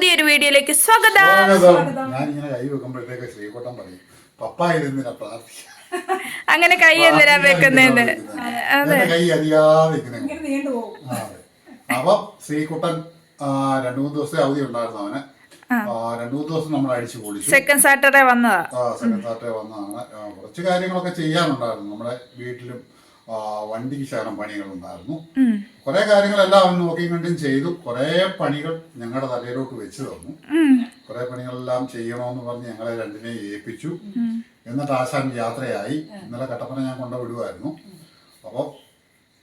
പുതിയൊരു വീഡിയോയിലേക്ക് സ്വാഗതം. ഞാനിങ്ങനെ കൈ വെക്കുമ്പോഴത്തേക്ക് ശ്രീകോട്ടം പറയും പപ്പ ഇതെന്തിനാ പ്രാർത്ഥിക്കുക അങ്ങനെ കൈ എന്തിനാ വെക്കുന്നേന്ന്? എന്റെ കൈ അറിയാതെ അപ്പൊ ശ്രീകുട്ടൻ രണ്ടു മൂന്ന് ദിവസത്തെ അവധി ഉണ്ടായിരുന്നു അവന്. ആ, രണ്ടു മൂന്ന് ദിവസം നമ്മൾ അടിച്ചു പൊളിച്ചു. സെക്കൻഡ് സാറ്റർഡേ വന്നതാ. ആ സെക്കൻഡ് സാറ്റർഡേ വന്നതാണ്. കുറച്ച് കാര്യങ്ങളൊക്കെ ചെയ്യാനുണ്ടായിരുന്നു. നമ്മുടെ വീട്ടിലും വണ്ടിക്ക് ശകലം പണികളുണ്ടായിരുന്നു. ഉണ്ടായിരുന്നു കുറെ കാര്യങ്ങളെല്ലാം അവൻ നോക്കിയും കണ്ടും ചെയ്തു. കുറെ പണികൾ ഞങ്ങളുടെ തലയിലോട്ട് വെച്ച് തന്നു. കുറെ പണികളെല്ലാം ചെയ്യണമെന്ന് പറഞ്ഞ് ഞങ്ങളെ രണ്ടിനെ ഏൽപ്പിച്ചു. എന്നിട്ട് ആശാൻ യാത്രയായി. ഇന്നലെ കട്ടപ്പന ഞാൻ കൊണ്ടുവിടുമായിരുന്നു അപ്പോൾ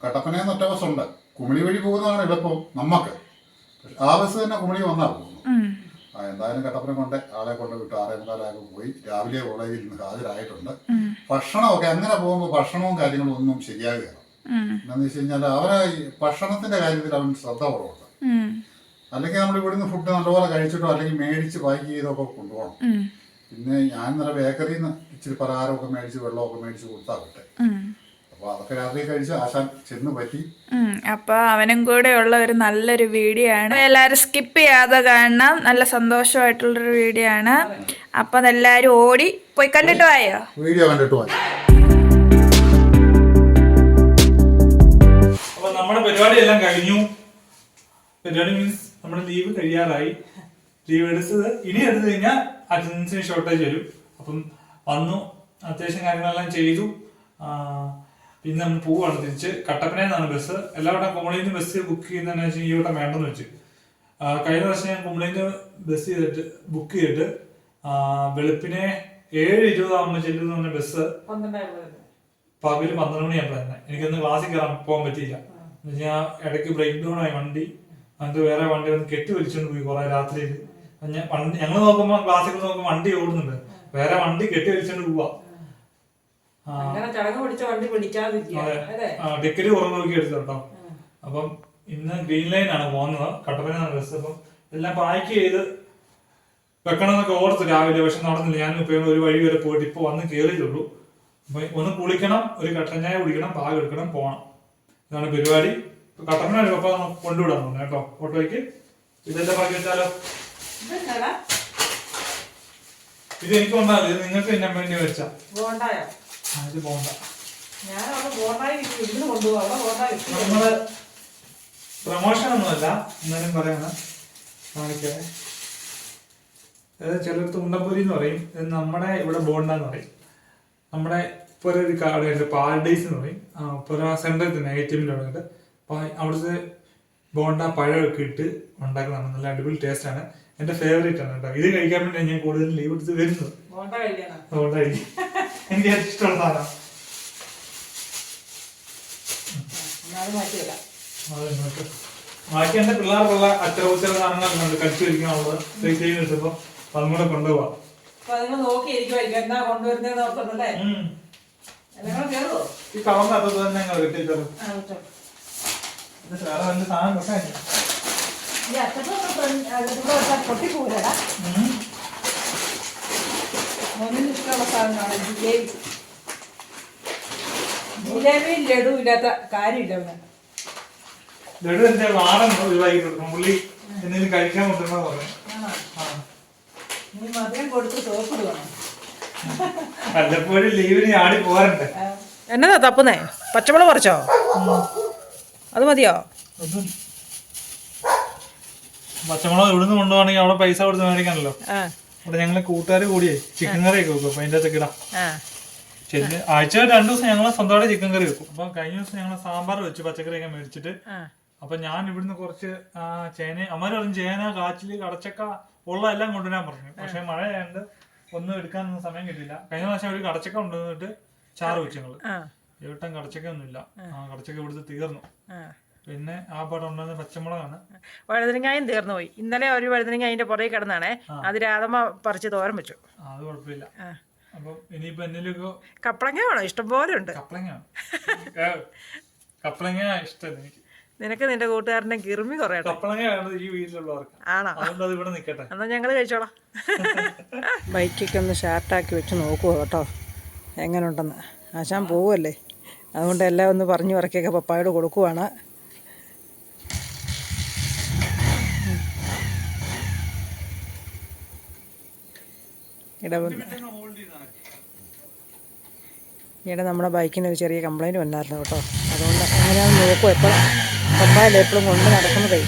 കട്ടപ്പനയെന്ന് ഒറ്റ ബസ് ഉണ്ട് കുമിളി വഴി പോകുന്നതാണ് എളുപ്പം. നമുക്ക് ആ ബസ് തന്നെ കുമിളി വന്നാൽ പോകുന്നു ഉം. ആ എന്തായാലും കട്ടപ്പന കൊണ്ട് ആളെ കൊണ്ട് വിട്ടു. ആറേ പോയി. രാവിലെ കോളേജിൽ നിന്ന് ഹാജരായിട്ടുണ്ട്. ഭക്ഷണമൊക്കെ അങ്ങനെ പോകുമ്പോൾ ഭക്ഷണവും കാര്യങ്ങളും ഒന്നും ശരിയാകുകയാണ്. എന്താണെന്ന് വെച്ച് കഴിഞ്ഞാൽ അവരെ ഭക്ഷണത്തിന്റെ കാര്യത്തിൽ അവൻ ശ്രദ്ധ കുറവുണ്ട്. അല്ലെങ്കിൽ നമ്മൾ ഇവിടുന്ന് ഫുഡ് നല്ലപോലെ കഴിച്ചിട്ടോ അല്ലെങ്കിൽ മേടിച്ച് പാക്ക് ചെയ്തൊക്കെ കൊണ്ടുപോകണം. പിന്നെ ഞാൻ ഇന്നലെ ബേക്കറിയിൽ നിന്ന് ഇച്ചിരി പലഹാരമൊക്കെ മേടിച്ച് വെള്ളമൊക്കെ മേടിച്ച് കൊടുത്താൽ വിട്ടെ. അപ്പോൾ അതൊക്കെ രാത്രി കഴിച്ച് ആശാൻ ചെന്ന് പറ്റി. ഉം. അപ്പൊ അവനും കൂടെ ഉള്ള ഒരു നല്ലൊരു വീഡിയോ ആണ്. എല്ലാരും സ്കിപ്പ് ചെയ്യാതെ കാണണം. നല്ല സന്തോഷമായിട്ടുള്ളൊരു വീഡിയോ ആണ്. അപ്പൊ അതെല്ലാരും ഓടി പോയി കണ്ടിട്ട് പോയോ വീഡിയോ കണ്ടിട്ട് പോയി അപ്പൊ നമ്മുടെ പരിപാടി എല്ലാം കഴിഞ്ഞു. പരിപാടി മീൻസ് നമ്മുടെ ലീവ് കഴിയാറായി. ലീവ് എടുത്തത് ഇനി എടുത്തു കഴിഞ്ഞാൽ അറ്റൻഡൻസിന് ഷോർട്ടേജ് വരും. അപ്പം വന്നു അത്യാവശ്യം കാര്യങ്ങളെല്ലാം ചെയ്തു. ആ, പിന്നെ നമ്മൾ പോവാണ് തിരിച്ച്. കട്ടപ്പനയിൽ നിന്നാണ് ബസ്. എല്ലാവരുടെ കുമളിയിൽ നിന്ന് ബസ് ബുക്ക് ചെയ്യുന്നതെന്ന് വെച്ചാൽ ഈ വട്ടം വേണ്ടെന്ന് വെച്ച്. കഴിഞ്ഞ വർഷം ഞാൻ കുമളിയിൽ നിന്ന് ബസ് ചെയ്തിട്ട് ബുക്ക് ചെയ്തിട്ട് വെളുപ്പിനെ ഏഴ് ഇരുപതാകുമ്പോൾ ചെല്ലുന്ന പറഞ്ഞ ബസ് പകൽ പന്ത്രണ്ട് മണിയാകുമ്പോൾ തന്നെ. എനിക്കൊന്ന് ക്ലാസ്സിൽ കയറാൻ പോകാൻ പറ്റിയില്ല. ഞാൻ ഇടയ്ക്ക് ബ്രേക്ക് ഡൗൺ ആയി വണ്ടി. അത് വേറെ വണ്ടി വന്ന് കെട്ടി വലിച്ചോണ്ട് പോയി കുറെ രാത്രിയിൽ ഞാൻ വണ്ടി ഞങ്ങൾ നോക്കുമ്പോൾ ക്ലാസ്സിൽ നോക്കുമ്പോൾ വണ്ടി ഓടുന്നുണ്ട്. വേറെ വണ്ടി കെട്ടി വലിച്ചോണ്ട് പോവാ. അങ്ങനെ ചടങ്ങ് പിടിച്ച വണ്ടി പിടിക്കാതിരിക്കുക. അല്ലേ? ആ, ടിക്കറ്റ് കുറവ് നോക്കി എടുത്തു കേട്ടോ അപ്പം ഇന്ന് ഗ്രീൻ ലൈൻ ആണ് പോകുന്നത്. കട്ടപ്പനയാണ് ബസ് അപ്പം എല്ലാം പാക്ക് ചെയ്ത് വെക്കണം എന്നൊക്കെ ഓർത്ത് രാവിലെ പക്ഷെ നടന്നില്ല. ഞാൻ ഇപ്പൊ ഒരു വഴി വരെ പോയിട്ട് ഇപ്പൊ വന്ന് കേറിയിട്ടുള്ളൂ. അപ്പൊ ഒന്ന് കുളിക്കണം ഒരു കട്ടൻ ചായ കുടിക്കണം പാകം എടുക്കണം പോകണം ഇതാണ് പരിപാടി. കട്ടപ്പന അപ്പൊ കൊണ്ടുവിടാൻ തോന്നുന്നു കേട്ടോ. ഓട്ടോയ്ക്ക്. ഇതെല്ലാം പാക്കി വെച്ചാലോ? ഇത് എനിക്ക് ഉണ്ടാകില്ല ഇത് നിങ്ങൾക്ക് എന്നെ വേണ്ടി വെച്ചാ. ആ, പോകണ്ട ഞാൻ അവിടെ ബോണ്ടായി ഇവിടുന്ന് കൊണ്ടുപോകും. അവിടെ ബോണ്ടായി നമ്മൾ പ്രമോഷൻ ഒന്നുമല്ല. എന്നാലും പറയണം. കാണിക്കേ അതായത് ചിലടത്ത് ഉണ്ടപ്പൊരി എന്ന് പറയും. ഇത് നമ്മുടെ ഇവിടെ ബോണ്ട എന്ന് പറയും. നമ്മുടെ ഇപ്പോൾ ഒരു കടയുണ്ട് പാരഡൈസ് എന്ന് പറയും. ഇപ്പോൾ ആ സെന്ററിൽ തന്നെ എ ടി എമ്മിൽ തുടങ്ങിയിട്ട് അപ്പോൾ അവിടുത്തെ ബോണ്ട പഴമൊക്കെ ഇട്ട് ഉണ്ടാക്കുന്നതാണ്. നല്ല അടിപൊളി ടേസ്റ്റ് ആണ്. എന്റെ ഫേവറേറ്റ് ആണ് കേട്ടോ. ഇത് കഴിക്കാൻ വേണ്ടി ഞാൻ കൂടുതൽ ലീവ് എടുത്ത് വരുന്നത്. ബോണ്ട അതുകൊണ്ടായിരിക്കും എനിക്ക് ഏറ്റവും ഇഷ്ടമുള്ള സാധനം. ബാക്കി എന്റെ പിള്ളേർക്കുള്ള അച്ചറവുച്ചറ സാധനങ്ങളൊക്കെ ഉണ്ട്. കടിച്ചു വരിക്കാനുള്ളത്. ചെയ്ത് വെച്ചപ്പോ അതും കൂടെ കൊണ്ടുപോവാം. ഈ കളറിന്റെ അകത്ത് തന്നെ ഞങ്ങൾ വിട്ടോ വേറെ വലിയ സാധനം പൊട്ടിപ്പോകൂലടാ ഉം. മോനിന് ഇഷ്ടമുള്ള സാധനമാണ് ജിലേബി. ജിലേബി ലഡു ഇല്ലാത്ത കാര്യമില്ല അവന് ലഡു എന്റെ വാടം ഒഴിവാക്കി കൊടുക്കണം. പുള്ളി എന്തെങ്കിലും കഴിക്കാൻ കൊണ്ടുവരണം പറഞ്ഞു. ആണോ? ആ. നീ മധുരം കൊടുത്ത് സോപ്പിടുവാണ്? വല്ലപ്പോഴും ലീവിന് ആടി പോരണ്ടേ. എന്നതാ തപ്പുന്നേ? പച്ചമുളക് പറിച്ചോ? അത് മതിയോ? പച്ചമുളക് ഇവിടുന്ന് കൊണ്ടുപോകണമെങ്കിൽ അവിടെ പൈസ കൊടുത്ത് മേടിക്കണല്ലോ. ആ അവിടെ ഞങ്ങൾ കൂട്ടുകാർ കൂടിയേ ചിക്കൻ കറി ഒക്കെ വെക്കും. അപ്പൊ അതിന്റെ അകത്ത് ഇടാം. ചെല്ല് ആഴ്ച രണ്ടു ദിവസം ഞങ്ങൾ സ്വന്തമായിട്ട് ചിക്കൻ കറി വെക്കും. അപ്പൊ കഴിഞ്ഞ ദിവസം ഞങ്ങൾ സാമ്പാർ വെച്ച് പച്ചക്കറിയൊക്കെ മേടിച്ചിട്ട് ആ. അപ്പൊ ഞാൻ ഇവിടുന്ന് കുറച്ച് ചേന അമ്മ പറഞ്ഞു ചേന കാച്ചിൽ കടച്ചക്ക ഉള്ള എല്ലാം കൊണ്ടുവരാൻ പറഞ്ഞു. പക്ഷെ മഴ ആയതുകൊണ്ട് ഒന്നും എടുക്കാനൊന്നും സമയം കിട്ടിയില്ല. കഴിഞ്ഞ പ്രാവശ്യം ഒരു കടച്ചക്ക കൊണ്ടുവന്നിട്ട് ചാറ് വെച്ചു ഞങ്ങൾ. ഇവിട്ടം ഏട്ടൻ കടച്ചക്ക ഒന്നുമില്ല ആ. കടച്ചക്ക ഇവിടുത്തെ തീർന്നു. പിന്നെ ആ പടം ഉണ്ടാകുന്ന പച്ചമുളകാണ്. വഴുതനങ്ങായും തീർന്നു പോയി. ഇന്നലെ ഒരു വഴുതനങ്ങ അതിന്റെ പുറകെ കിടന്നാണേ. അത് രാധമ്മ പറിച്ച് തോരൻ വെച്ചു. അത് കുഴപ്പമില്ല. അപ്പൊ ഇനിയിപ്പോ എന്തെങ്കിലുമൊക്കെ കപ്പളങ്ങ വേണോ? ഇഷ്ടംപോലെ ഉണ്ട്. കപ്പളങ്ങ കപ്പളങ്ങ ഇഷ്ടം എനിക്ക്. നിനക്ക് നിന്റെ കൂട്ടുകാരന്റെ കിർമി കുറേ ഈ വീട്ടിലുള്ളവർക്ക്. ആണോ? അതുകൊണ്ട് അത് ഇവിടെ നിൽക്കട്ടെ. എന്നാ ഞങ്ങൾ കഴിച്ചോളാം. ബൈക്കൊക്കെ ഒന്ന് ഷാർട്ടാക്കി വെച്ച് നോക്കുവോ കേട്ടോ? എങ്ങനെയുണ്ടെന്ന് ആശാൻ പോവല്ലേ? അതുകൊണ്ട് എല്ലാം ഒന്ന് പറഞ്ഞു പറക്കൊക്കെ പപ്പായോട് കൊടുക്കുവാണ്. ഈയിടെ നമ്മുടെ ബൈക്കിന് ഒരു ചെറിയ കംപ്ലൈന്റ് വന്നായിരുന്നു കേട്ടോ. അതുകൊണ്ട് അങ്ങനെ നോക്കും എപ്പോഴും പപ്പായല്ലേ എപ്പോഴും കൊണ്ട് നടക്കുന്നതേ.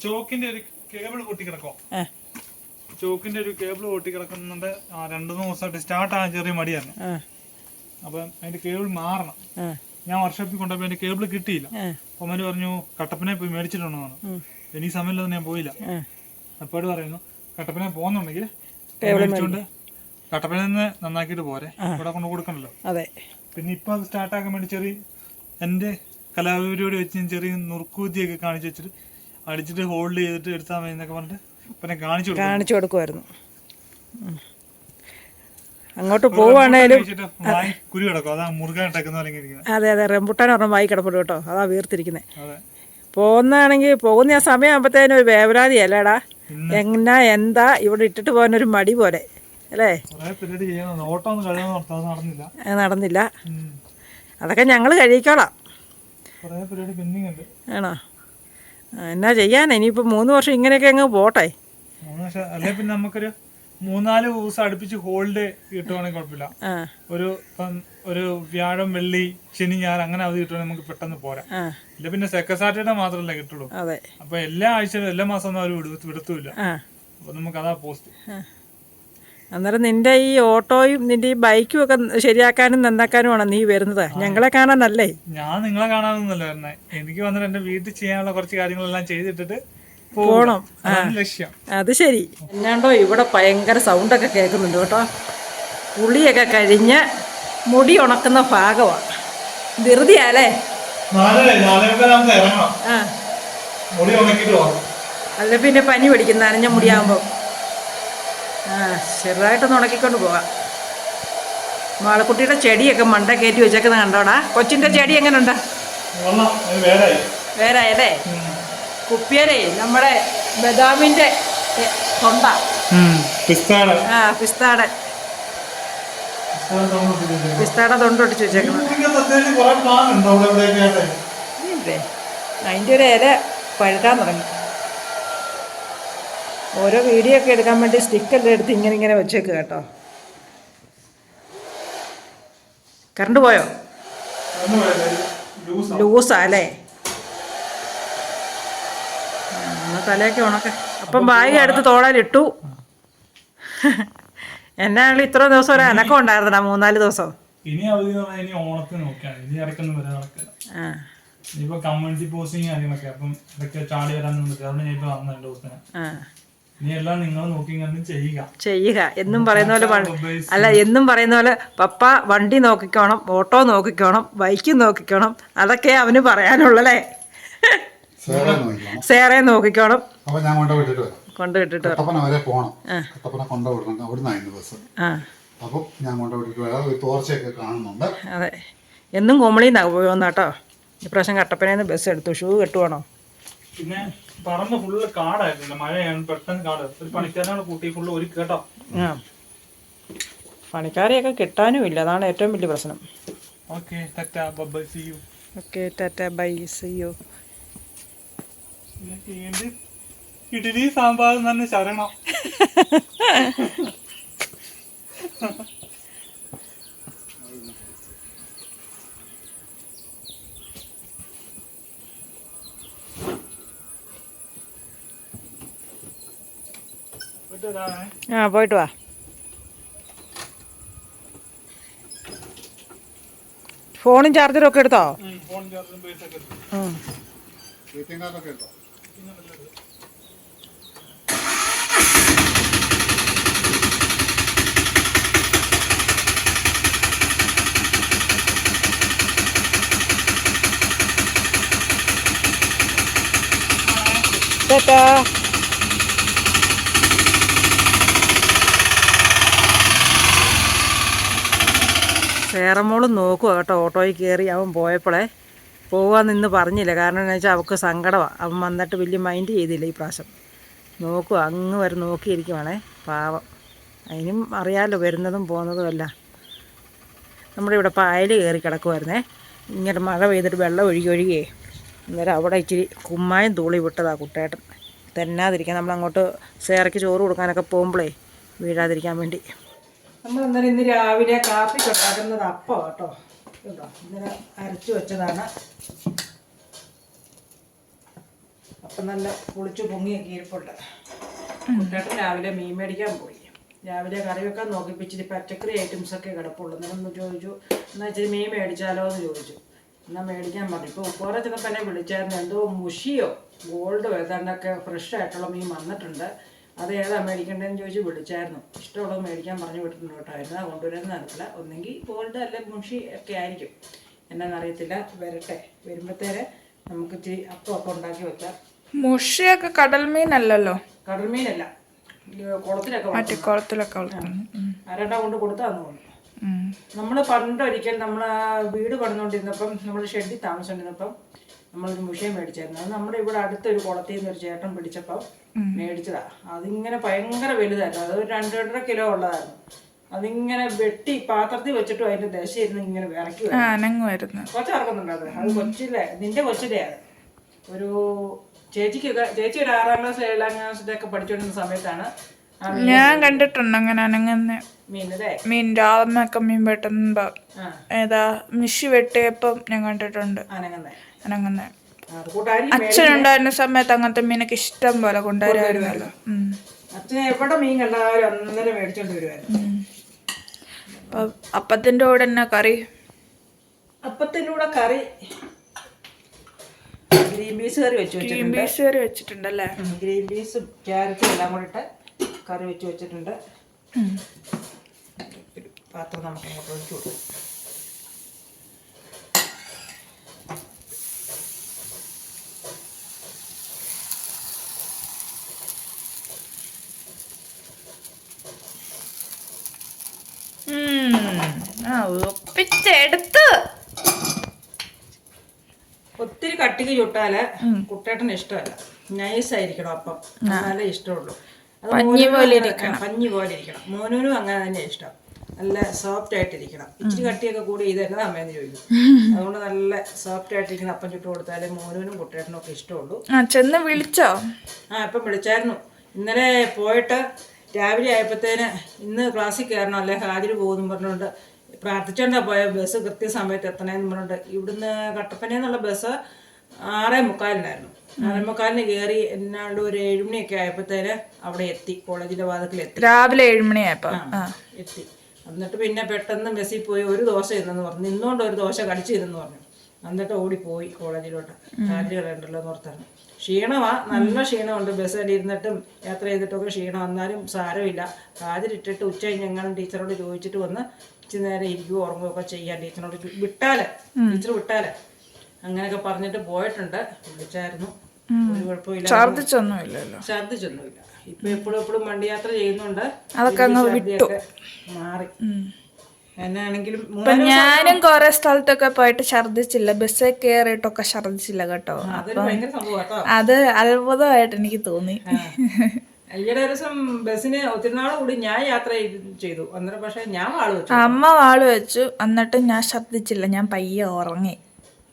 ചോക്കിന്റെ ഒരു കേബിൾ പൊട്ടി കിടക്കോ ചോക്കിന്റെ ഒരു കേബിൾ പൊട്ടി കിടക്കുന്നുണ്ട്. ആ രണ്ടു മൂന്ന് ദിവസമായിട്ട് സ്റ്റാർട്ട് ആകാൻ ചെറിയ മടിയായിരുന്നു. അപ്പം അതിന്റെ കേബിൾ മാറണം. ഞാൻ വർക്ക്ഷോപ്പിൽ കൊണ്ടപ്പോ അതിന്റെ കേബിൾ കിട്ടിയില്ല. ആ. പറഞ്ഞു കട്ടപ്പനെ പോയി മേടിച്ചിട്ടുണ്ടെന്നാണ് എനിക്ക് സമയമില്ലാതെ ഞാൻ പോയില്ല. അപ്പോഴും പറയുന്നു കട്ടപ്പനെ പോകുന്നുണ്ടെങ്കിൽ മേടിച്ചോണ്ട് കട്ടപ്പന നിന്ന് നന്നാക്കിയിട്ട് പോരെ. ഇവിടെ കൊണ്ട് കൊടുക്കണല്ലോ. അതെ. പിന്നെ ഇപ്പൊ സ്റ്റാർട്ടാക്കാൻ വേണ്ടി ചെറിയ എന്റെ കലാപരിപാടി വെച്ച് ഞാൻ ചെറിയ നുറുക്കുബുദ്ധിയൊക്കെ കാണിച്ചു വെച്ചിട്ട് അടിച്ചിട്ട് ഹോൾഡ് ചെയ്തിട്ട് എടുത്താൽ മതി എന്നൊക്കെ പറഞ്ഞിട്ട് പിന്നെ കാണിച്ചു കാണിച്ചു കൊടുക്കുമായിരുന്നു. അങ്ങോട്ട് പോവാണേലും അതാ അതെ റംബുട്ടാൻ ഒരെണ്ണം വായി കിടപ്പുണ്ട് കേട്ടോ. അതാ വീർത്തിരിക്കുന്നത് പോകുന്നതാണെങ്കിൽ പോകുന്ന ആ സമയമാകുമ്പോഴത്തേനും ഒരു വേവലാതി അല്ലേടാ എങ്ങനാ എന്താ? ഇവിടെ ഇട്ടിട്ട് പോകാനൊരു മടി പോലെ. അല്ലേ? നടന്നില്ല. അതൊക്കെ ഞങ്ങൾ ഉണ്ട്. ആണോ? എന്നാ ചെയ്യാൻ ഇനിയിപ്പോൾ മൂന്ന് വർഷം ഇങ്ങനെയൊക്കെ അങ്ങ് പോട്ടെ. അല്ലെ പിന്നെ നമുക്കൊരു മൂന്നാൽ ദിവസം അടുപ്പിച്ച് ഹോൾഡ് കിട്ടുവാണെങ്കിൽ കുഴപ്പമില്ല. ഒരു ഇപ്പം ഒരു വ്യാഴം വെള്ളി ശനി ഞാൻ അങ്ങനെ അവധി കിട്ടുവാണെങ്കിൽ നമുക്ക് പെട്ടെന്ന് പോരാ. ഇല്ല പിന്നെ സെക്കൻഡ് സാറ്റർഡേ മാത്രമല്ല കിട്ടുള്ളൂ. അപ്പൊ എല്ലാ ആഴ്ചയിലും എല്ലാ മാസവും അവർ വിടത്തുമില്ല. ആ. അപ്പൊ നമുക്ക് അതാ പോസ്റ്റ് അന്നേരം നിന്റെ ഈ ഓട്ടോയും നിന്റെ ഈ ബൈക്കും ഒക്കെ ശരിയാക്കാനും നന്നാക്കാനുമാണ് നീ വരുന്നത്? ഞങ്ങളെ കാണാനല്ലേ? ഞാൻ നിങ്ങളെ കാണാനൊന്നുമല്ല വരുന്നേ. എനിക്ക് വന്നിട്ട് എന്റെ വീട്ടിൽ ചെയ്യാനുള്ള കുറച്ച് കാര്യങ്ങളെല്ലാം ചെയ്തിട്ടിട്ട് പോണം. അതാണ് ലക്ഷ്യം. അത് ശരി. എന്നാണ്ടോ ഇവിടെ ഭയങ്കര സൗണ്ടൊക്കെ കേൾക്കുന്നുണ്ട് കേട്ടോ. പുളിയൊക്കെ കഴിഞ്ഞ് മുടി ഉണക്കുന്ന ഭാഗമാണ് ധൃതിയാലേ? അല്ല പിന്നെ പനി പിടിക്കുന്ന അരഞ്ഞ മുടിയാകുമ്പോൾ ആ ചെറുതായിട്ടൊന്ന് ഉണക്കിക്കൊണ്ട് പോവാം മാളക്കുട്ടിയുടെ ചെടിയൊക്കെ മണ്ട കയറ്റി വെച്ചേക്കുന്നത് കണ്ടോടാ? കൊച്ചിന്റെ ചെടി എങ്ങനെയുണ്ട് വേറെ അല്ലേ കുപ്പിയരേ നമ്മുടെ ബദാമിന്റെ തൊണ്ട. പിസ്താട് ആ പിസ്താടെ പിസ്താടെ തൊണ്ട ഒട്ടിച്ച് വെച്ചേക്കുന്നത് അതിന്റെ ഒരു ഇല പഴുക്കാൻ തുടങ്ങി. ഓരോ വീഡിയോ ഒക്കെ എടുക്കാൻ വേണ്ടി സ്റ്റിക്കെല്ലാം എടുത്ത് ഇങ്ങനെ ഇങ്ങനെ വെച്ചേക്ക് കേട്ടോ. കറണ്ട് പോയോ? ലൂസാല്ലേ ലൂസാ അല്ലേ? തലയൊക്കെ ഉണക്കെ. അപ്പം ബാഗ് എടുത്ത് തോളയിലിട്ടു എന്നാണെങ്കിൽ ഇത്ര ദിവസം ഒരു അനക്കം ഉണ്ടായിരുന്നടാ മൂന്നാൽ ദിവസം. ഇനി അവധി എന്ന് ഇനി ഓണത്തിന് നോക്കിയാണ്. ഇനി ഇടയ്ക്കൊന്നും വരാൻ നടക്കില്ല ഇനിയിപ്പോ കമ്മ്യൂണിറ്റി കാര്യങ്ങളൊക്കെ അപ്പം ഇടയ്ക്ക് ചാടി വരാൻ പറ്റില്ല അതുകൊണ്ട് ഞാൻ ഇപ്പൊ വന്ന രണ്ടു ദിവസത്തിന്. ആ എല്ലാം നിങ്ങൾ നോക്കി കണ്ടും ചെയ്യുക. ചെയ്യുക. എന്നും പറയുന്ന പോലെ അല്ല എന്നും പറയുന്ന പോലെ പപ്പ വണ്ടി നോക്കിക്കോണം ഓട്ടോ നോക്കിക്കോണം ബൈക്ക് നോക്കിക്കോണം അതൊക്കെ അവന് പറയാനുള്ളല്ലേ സേറെ നോക്കിക്കോണം. അപ്പൊ ഞാൻ കൊണ്ട് വിട്ടിട്ട് വരാം. കൊണ്ട് വിട്ടിട്ട് വരാം. കട്ടപ്പന വരെ പോകണം കട്ടപ്പന കൊണ്ട് വിടണം. അവിടുന്ന് അതിന് ബസ്. ആ. ഞാൻ കൊണ്ട് വിട്ടിട്ട് വരാം. ഒരു കാണുന്നുണ്ട്. അതെ. എന്നും കോമളിന്നാ പോകുന്ന കേട്ടോ ഇപ്രാവശ്യം കട്ടപ്പനയിൽ നിന്ന് ബസ് എടുത്തു. ഷൂ കെട്ടുവാണോ? പിന്നെ പറമ്പ് ഫുള്ള് കാടായിരുന്നു മഴയാണ് പെട്ടെന്ന് കാട്. ഒരു പണിക്കാരനാണ് കൂട്ടി ഫുള്ള് ഒരു കേട്ടോ. ആ. പണിക്കാരെയൊക്കെ കിട്ടാനും ഇല്ല. അതാണ് ഏറ്റവും വലിയ പ്രശ്നം. Okay tata bye see you okay tata bye see you idli sambar തന്നെ ശരണം. ആ പോയിട്ട് വാ. ഫോണും ചാർജറും ഒക്കെ എടുത്തോ? ഉം, ഫോൺ ചാർജും പൈസ ഒക്കെ എടുത്തു. ഉം. വെയിറ്റിംഗ് കാർഡൊക്കെ ഉണ്ടോ ടാറ്റാ സേറമോൾ നോക്കുക കേട്ടോ ഓട്ടോയിൽ കയറി അവൻ പോയപ്പോഴേ പോകാൻ നിന്ന് പറഞ്ഞില്ല. കാരണം എന്ന് വെച്ചാൽ അവൾക്ക് സങ്കടമാണ് അവൻ വന്നിട്ട് വലിയ മൈൻഡ് ചെയ്തില്ല ഈ പ്രാവശ്യം. നോക്കുക അങ്ങ് വരെ നോക്കിയിരിക്കുവാണേ. പാവം. അതിനും അറിയാമല്ലോ വരുന്നതും പോകുന്നതും അല്ല നമ്മുടെ ഇവിടെ പായൽ കയറി കിടക്കുമായിരുന്നേ ഇങ്ങനെ മഴ പെയ്തിട്ട് വെള്ളം ഒഴുകി ഒഴുകിയേ. അന്നേരം അവിടെ ഇച്ചിരി കുമ്മായം തൂളി വിട്ടതാണ് കുട്ടേട്ടൻ. തന്നാതിരിക്കാൻ നമ്മളങ്ങോട്ട് സേറയ്ക്ക് ചോറ് കൊടുക്കാനൊക്കെ പോകുമ്പോഴേ വീഴാതിരിക്കാൻ വേണ്ടി. നമ്മൾ അന്നേരം ഇന്ന് രാവിലെ കാപ്പി ഉണ്ടാക്കുന്നത് അപ്പം കേട്ടോ. കേട്ടോ ഇന്നലെ അരച്ചു വെച്ചതാണ്. അപ്പം നല്ല പൊളിച്ചു പൊങ്ങിയൊക്കെ ഇരിപ്പുണ്ട്. കുട്ടേട്ടൻ രാവിലെ മീൻ മേടിക്കാൻ പോയി. രാവിലെ കറി വെക്കാൻ നോക്കിയപ്പോൾ ഇച്ചിരി പച്ചക്കറി ഐറ്റംസ് ഒക്കെ കിടപ്പുള്ളൂ. എന്നാലും ചോദിച്ചു എന്നാൽ ഇച്ചിരി മീൻ മേടിച്ചാലോ എന്ന് ചോദിച്ചു. എന്നാൽ മേടിക്കാൻ പറഞ്ഞു. ഇപ്പോൾ ഉപ്പോറെ ചെന്നപ്പോൾ എന്നെ വിളിച്ചായിരുന്നു. എന്തോ മുഷിയോ ഗോൾഡോ ഏതാണ്ടൊക്കെ ഫ്രഷ് ആയിട്ടുള്ള മീൻ വന്നിട്ടുണ്ട്. അത് ഏതാ മേടിക്കേണ്ടതെന്ന് ചോദിച്ച് വിളിച്ചായിരുന്നു. ഇഷ്ടമുള്ളത് മേടിക്കാൻ പറഞ്ഞു വിട്ടിട്ടുണ്ട് കേട്ടോ. എന്നാ കൊണ്ടുവരുന്ന അറിയില്ല ഒന്നെങ്കിൽ ഗോൾഡ് അല്ലെ മുഷി ഒക്കെ ആയിരിക്കും. എന്നാന്നറിയത്തില്ല വരട്ടെ. വരുമ്പോഴത്തേരെ നമുക്ക് ഇച്ചിരി അപ്പം അപ്പം ഉണ്ടാക്കി വെക്കാം. മുഷിയൊക്കെ കടൽ മീനല്ലല്ലോ കടൽ മീനല്ല കുളത്തിലൊക്കെ മറ്റേ കുളത്തിലൊക്കെ കൊണ്ട് കൊടുത്താന്ന് തോന്നുന്നു. നമ്മൾ നമ്മൾ പണ്ടൊരിക്കൽ നമ്മൾ വീട് പണിതുകൊണ്ടിരുന്നപ്പം നമ്മൾ ഷെഡിൽ താമസിച്ചുകൊണ്ടിരുന്നപ്പം നമ്മളൊരു മുഷേ മേടിച്ചായിരുന്നു. അത് നമ്മുടെ ഇവിടെ അടുത്തൊരു കുളത്തിൽ നിന്ന് ഒരു ചേട്ടൻ പിടിച്ചപ്പം മേടിച്ചതാ. അതിങ്ങനെ ഭയങ്കര വലുതായിരുന്നു. അത് ഒരു രണ്ട് രണ്ടര കിലോ ഉള്ളതായിരുന്നു. അതിങ്ങനെ വെട്ടി പാത്രത്തിൽ വെച്ചിട്ടും അതിന്റെ ദശ ഇരുന്ന് ഇങ്ങനെ വിറക്കി കൊച്ചിറക്കുന്നുണ്ട് അത്. അത് കൊച്ചിലെ നിന്റെ കൊച്ചിലെയാണ് ഒരു ചേച്ചിക്ക് ചേച്ചി ഒരു ആറാം ക്ലാസ് ഏഴാം ക്ലാസ്സിലൊക്കെ പഠിച്ചുകൊണ്ടിരുന്ന സമയത്താണ് ഞാൻ കണ്ടിട്ടുണ്ട് അങ്ങനെ അനങ്ങുന്ന മീൻ രാമൊക്കെ മീൻ വെട്ടുമ്പോ ഏതാ മിഷി വെട്ടിയപ്പം ഞാൻ കണ്ടിട്ടുണ്ട്. അനങ്ങുന്നേ. കൂട്ടാരി അച്ഛനുണ്ടായിരുന്ന സമയത്ത് അങ്ങനത്തെ മീനൊക്കെ ഇഷ്ടം പോലെ കൊണ്ടുവരുമായിരുന്നല്ലോ. അച്ഛനെ എവിടെ മീൻ കണ്ടാലും അന്നേരം മേടിച്ചോണ്ട് വരുമായിരുന്നു. ഉം. അപ്പത്തിന്റെ കൂടെ എന്നാ കറി? അപ്പത്തിന്റെ കൂടെ കറി ഗ്രീൻ പീസ് കറി വെച്ച് ഗ്രീൻ പീസ് കറി വെച്ചിട്ടുണ്ടല്ലേ? ഗ്രീൻ പീസും ക്യാരറ്റും എല്ലാം കൂടെ ഇട്ട് കറി വെച്ച് വെച്ചിട്ടുണ്ട്. പാത്രം നമുക്ക് അങ്ങോട്ട് ഒഴിച്ചു കൊടുക്കും ഉം. ആ ഒപ്പിച്ചെടുത്ത്. ഒത്തിരി കട്ടിക്ക് ചുട്ടാൽ കുട്ടേട്ടന് ഇഷ്ടമല്ല. നൈസ് ആയിരിക്കണം അപ്പം നല്ല ഇഷ്ടമുള്ളൂ. പഞ്ഞി പോലെ ഇരിക്കണം. പഞ്ഞി പോലെ ഇരിക്കണം. മോനൂനും അങ്ങനെ തന്നെ ഇഷ്ടം. നല്ല സോഫ്റ്റ് ആയിട്ടിരിക്കണം. ഇച്ചിരി കട്ടിയൊക്കെ കൂടി തന്നെ അമ്മയെന്ന് ചോദിക്കും. അതുകൊണ്ട് നല്ല സോഫ്റ്റ് ആയിട്ടിരിക്കുന്ന അപ്പം ചുട്ട് കൊടുത്താലേ മോനൂനും കുട്ടേട്ടനും ഒക്കെ ഇഷ്ടമുള്ളൂ. ആ ചെന്ന് വിളിച്ചോ? ആ ഇപ്പം വിളിച്ചായിരുന്നു. ഇന്നലെ പോയിട്ട് രാവിലെ ആയപ്പോഴത്തേന് ഇന്ന് ക്ലാസ്സിൽ കയറണം അല്ലെ? ഹാജര് പോകുന്നു പറഞ്ഞുകൊണ്ട് പ്രാർത്ഥിച്ചോണ്ടാ പോയ. ബസ് കൃത്യസമയത്ത് എത്തണേന്ന് പറഞ്ഞുകൊണ്ട് ഇവിടുന്ന് കട്ടപ്പനയെന്നുള്ള ബസ് ആറേ മുക്കാലിനായിരുന്നു ആറേ മുക്കാലിന് കയറി എന്നാണ്ട് ഒരു ഏഴുമണിയൊക്കെ ആയപ്പോഴത്തേന് അവിടെ എത്തി. കോളേജിന്റെ വാദത്തിൽ എത്തി രാവിലെ ഏഴുമണിയായപ്പോ? എത്തി. എന്നിട്ട് പിന്നെ പെട്ടെന്ന് ബസ്സിൽ പോയി ഒരു ദോശ ഇന്നെന്ന് പറഞ്ഞു. നിന്നുകൊണ്ട് ഒരു ദോശ കടിച്ചു ഇരുന്ന് പറഞ്ഞു. എന്നിട്ട് ഓടിപ്പോയി കോളേജിലോട്ട്. ഹാജരുകളുണ്ടല്ലോ എന്ന് ഓർത്താണ്. ക്ഷീണമാ നല്ല ക്ഷീണമുണ്ട്. ബസ്സിൽ ഇരുന്നിട്ടും യാത്ര ചെയ്തിട്ടൊക്കെ ക്ഷീണം. വന്നാലും സാരമില്ല. കാതിലിട്ടിട്ട് ഉച്ച കഴിഞ്ഞ് ഞങ്ങളും ടീച്ചറോട് ചോദിച്ചിട്ട് വന്ന് ഇച്ചിരി നേരം ഇരിക്കുകയോ ഉറങ്ങുകയൊക്കെ ചെയ്യാം ടീച്ചറിനോട് വിട്ടാലേ ടീച്ചർ വിട്ടാൽ. അങ്ങനെയൊക്കെ പറഞ്ഞിട്ട് പോയിട്ടുണ്ട്. വിളിച്ചായിരുന്നു. ഒരു കുഴപ്പമില്ല ഛർദിച്ചൊന്നുമില്ലല്ലോ. ഛർദിച്ചൊന്നുമില്ല. ഇപ്പൊ എപ്പോഴും എപ്പോഴും വണ്ടി യാത്ര ചെയ്യുന്നുണ്ട്. അതൊക്കെ മാറി. എന്നാണെങ്കിലും ഞാനും കൊറേ സ്ഥലത്തൊക്കെ പോയിട്ട് ഛർദിച്ചില്ല ബസ്സിൽ കയറിയിട്ടൊക്കെ ഛർദിച്ചില്ല കേട്ടോ. അത് അത്ഭുതമായിട്ട് എനിക്ക് തോന്നി. ഈയിടെ ദിവസം ബസ്സിന് ഒത്തിരി നാൾ കൂടി ഞാൻ യാത്ര ചെയ്തു അന്നേരം പക്ഷെ ഞാൻ വാൾ വെച്ചു. അമ്മ വാൾ വെച്ചു. എന്നിട്ട് ഞാൻ ഛർദിച്ചില്ല ഞാൻ പയ്യെ ഉറങ്ങി.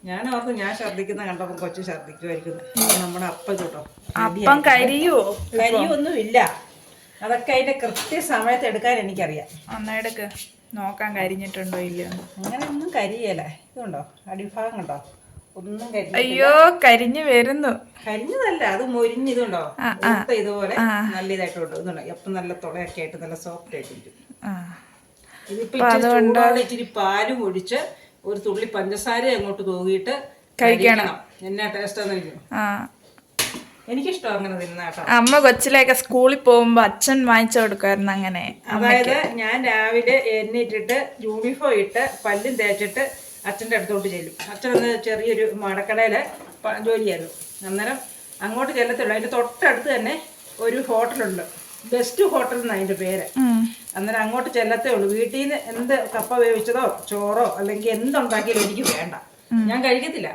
ഞാൻ ഓർത്ത് ഞാൻ ഛർദിക്കുന്ന കണ്ടപ്പോൾ കൊച്ചു ഛർദിക്കുമായിരിക്കുന്നു നമ്മുടെ അപ്പം കേട്ടോ അപ്പം കരിയോ കരിയൊന്നും ഇല്ല അതൊക്കെ അതിന്റെ കൃത്യ സമയത്ത് എടുക്കാൻ എനിക്കറിയാം. അന്നെടുക്ക് നോക്കാൻ കരിഞ്ഞിട്ടുണ്ടോ ഇല്ല. അങ്ങനെ ഒന്നും കരിയല്ലേ ഇതുണ്ടോ? അടിഭാഗം കണ്ടോ? ഒന്നും അയ്യോ കരിഞ്ഞു വരുന്നു. കരിഞ്ഞതല്ല അത് മൊരിഞ്ഞിതുണ്ടോ ഇതുണ്ടോ? ഇതുപോലെ നല്ല ഇതായിട്ടുണ്ട്. ഇതുണ്ടോ? അപ്പം നല്ല തുളയൊക്കെ ആയിട്ട് നല്ല സോഫ്റ്റ് ആയിട്ടിരിക്കും. ആ. ഇതിപ്പോ ഇച്ചിരി പാലും ഒഴിച്ച് ഒരു തുള്ളി പഞ്ചസാര അങ്ങോട്ട് തൂകിയിട്ട് കഴിക്കണം. എന്നാ ടേസ്റ്റ് ആണെന്ന് ആ. എനിക്കിഷ്ടം അങ്ങനെ തിന്നാട്ടോ അമ്മ കൊച്ചിലേക്ക് സ്കൂളിൽ പോകുമ്പോ അച്ഛൻ വാങ്ങിച്ചു കൊടുക്കുമായിരുന്നു അങ്ങനെ അതായത് ഞാൻ രാവിലെ എണ്ണീറ്റിട്ട് യൂണിഫോം ഇട്ട് പല്ലും തേച്ചിട്ട് അച്ഛന്റെ അടുത്തോട്ട് ചെല്ലും. അച്ഛൻ ഒന്ന് ചെറിയൊരു മടക്കടയിൽ ജോലിയായിരുന്നു. അന്നേരം അങ്ങോട്ട് ചെല്ലത്തുള്ളൂ. അതിന്റെ തൊട്ടടുത്ത് തന്നെ ഒരു ഹോട്ടലുണ്ട്. ബെസ്റ്റ് ഹോട്ടൽ എന്നാണ് അതിന്റെ പേര്. അന്നേരം അങ്ങോട്ട് ചെല്ലത്തേ ഉള്ളൂ. വീട്ടിൽ നിന്ന് എന്ത് കപ്പ വേവിച്ചതോ ചോറോ അല്ലെങ്കിൽ എന്തുണ്ടാക്കിയാലും എനിക്ക് വേണ്ട. ഞാൻ കഴിക്കത്തില്ല.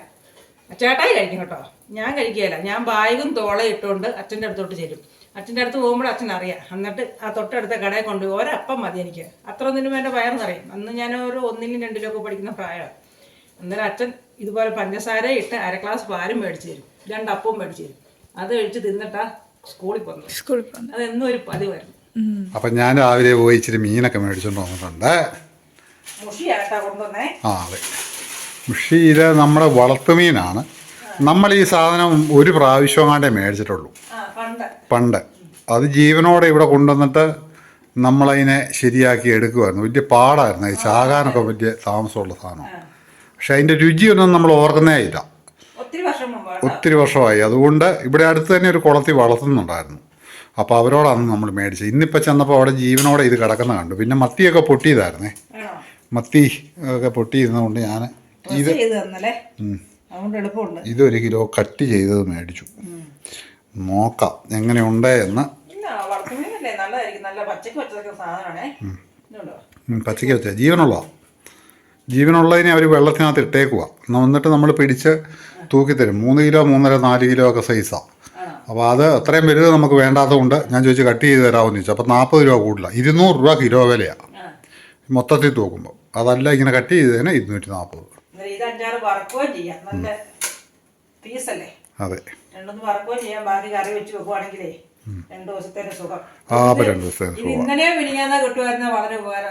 ചേട്ടായി കഴിക്കും കേട്ടോ. ഞാൻ കഴിക്കുകയില്ല. ഞാൻ ബാഗും തോളെ ഇട്ടുകൊണ്ട് അച്ഛന്റെ അടുത്തോട്ട് ചെല്ലും. അച്ഛന്റെ അടുത്ത് പോകുമ്പോൾ അച്ഛൻ അറിയാം. എന്നിട്ട് ആ തൊട്ടടുത്ത കടയിൽ കൊണ്ട് ഒരപ്പം മതി എനിക്ക്. അത്ര ഒന്നിനും എന്റെ വയറ് നിറയും. അന്ന് ഞാൻ ഒരു ഒന്നിലും രണ്ടിലും ഒക്കെ പഠിക്കുന്ന പ്രായമാണ്. അന്നേരം അച്ഛൻ ഇതുപോലെ പഞ്ചസാര ഇട്ട് അര ഗ്ലാസ് പാലും മേടിച്ച് തരും. രണ്ടപ്പവും മേടിച്ച് തരും. അത് കഴിച്ച് തിന്നിട്ടാ സ്കൂളിൽ പോകുന്നത് സ്കൂളിൽ പോകുന്നത് അതെന്നും ഒരു പതിവായിരുന്നു. അപ്പം ഞാൻ രാവിലെ പോയി ഇച്ചിരി മീനൊക്കെ മേടിച്ചുകൊണ്ട് വന്നിട്ടുണ്ട്. മുഷിയാട്ടാ കൊണ്ടുവന്നേ. ആ അതെ. പക്ഷേ ഇത് നമ്മുടെ വളർത്തുമീനാണ്. നമ്മൾ ഈ സാധനം ഒരു പ്രാവശ്യം കാണ്ടേ മേടിച്ചിട്ടുള്ളൂ പണ്ട്. അത് ജീവനോടെ ഇവിടെ കൊണ്ടുവന്നിട്ട് നമ്മളതിനെ ശരിയാക്കി എടുക്കുമായിരുന്നു വലിയ പാടായിരുന്നു. ഈ ചാകാനൊക്കെ വലിയ താമസമുള്ള സാധനമാണ്. പക്ഷെ അതിന്റെ രുചിയൊന്നും നമ്മൾ ഓർക്കുന്നേ ഇല്ല. ഒത്തിരി വർഷമായി. അതുകൊണ്ട് ഇവിടെ അടുത്ത് തന്നെ ഒരു കുളത്തിൽ വളർത്തുന്നുണ്ടായിരുന്നു. അപ്പോൾ അവരോടാണ് നമ്മൾ മേടിച്ചത്. ഇന്നിപ്പോൾ ചെന്നപ്പോൾ അവിടെ ജീവനോടെ ഇത് കിടക്കുന്ന കണ്ടു. പിന്നെ മത്തിയൊക്കെ പൊട്ടിയതായിരുന്നേ. മത്തി ഒക്കെ പൊട്ടിയിരുന്നതുകൊണ്ട് ഞാൻ ഇത് ഇതൊരു കിലോ കട്ട് ചെയ്തത് മേടിച്ചു. നോക്കാം എങ്ങനെയുണ്ട് എന്ന്. പച്ചയ്ക്ക് വെച്ച ജീവനുള്ള ജീവനുള്ളതിനെ അവർ വെള്ളത്തിനകത്ത് ഇട്ടേക്കുക എന്നിട്ട് നമ്മൾ പിടിച്ച് തൂക്കിത്തരും. മൂന്ന് കിലോ മൂന്നര നാല് കിലോ ഒക്കെ സൈസാണ് അപ്പോൾ അത് അത്രയും വലുത് നമുക്ക് വേണ്ടാത്തതുകൊണ്ട് ഞാൻ ചോദിച്ചു കട്ട് ചെയ്ത് തരാമെന്ന് ചോദിച്ചു. അപ്പോൾ നാൽപ്പത് രൂപ കൂടില്ല ഇരുന്നൂറ് രൂപ കിലോ വിലയാണ് മൊത്തത്തിൽ തൂക്കുമ്പോൾ അതല്ല ഇങ്ങനെ കട്ട് ചെയ്തതിന് ഇരുന്നൂറ്റി നാൽപ്പത് ഇത് അഞ്ചാറ് വറക്കുകയും ചെയ്യാം. നല്ല പീസല്ലേ അതെ. രണ്ടൊന്ന് വറക്കുകയും ചെയ്യാം. ബാക്കി കറി വെച്ച് വെക്കുവാണെങ്കിലേ രണ്ടു ദിവസത്തേക്ക് സുഖം. ഇന്നലെയോ മിനിഞ്ഞാന്നോ കിട്ടുമായിരുന്ന വളരെ ഉപകാരം.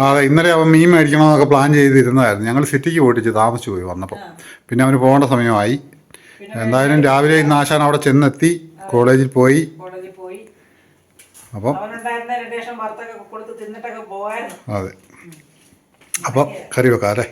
അതെ ഇന്നലെ അവൻ മീൻ മേടിക്കണമെന്നൊക്കെ പ്ലാൻ ചെയ്തിരുന്നതായിരുന്നു. ഞങ്ങൾ സിറ്റിക്ക് പോയിട്ട് താമസിച്ചു പോയി വന്നപ്പോൾ പിന്നെ അവന് പോകേണ്ട സമയമായി. എന്തായാലും രാവിലെ ഇന്ന് ആശാൻ അവിടെ ചെന്നെത്തി. കോളേജിൽ പോയി. അപ്പം അതെ. അപ്പം കറി വെക്കാം അല്ലേ?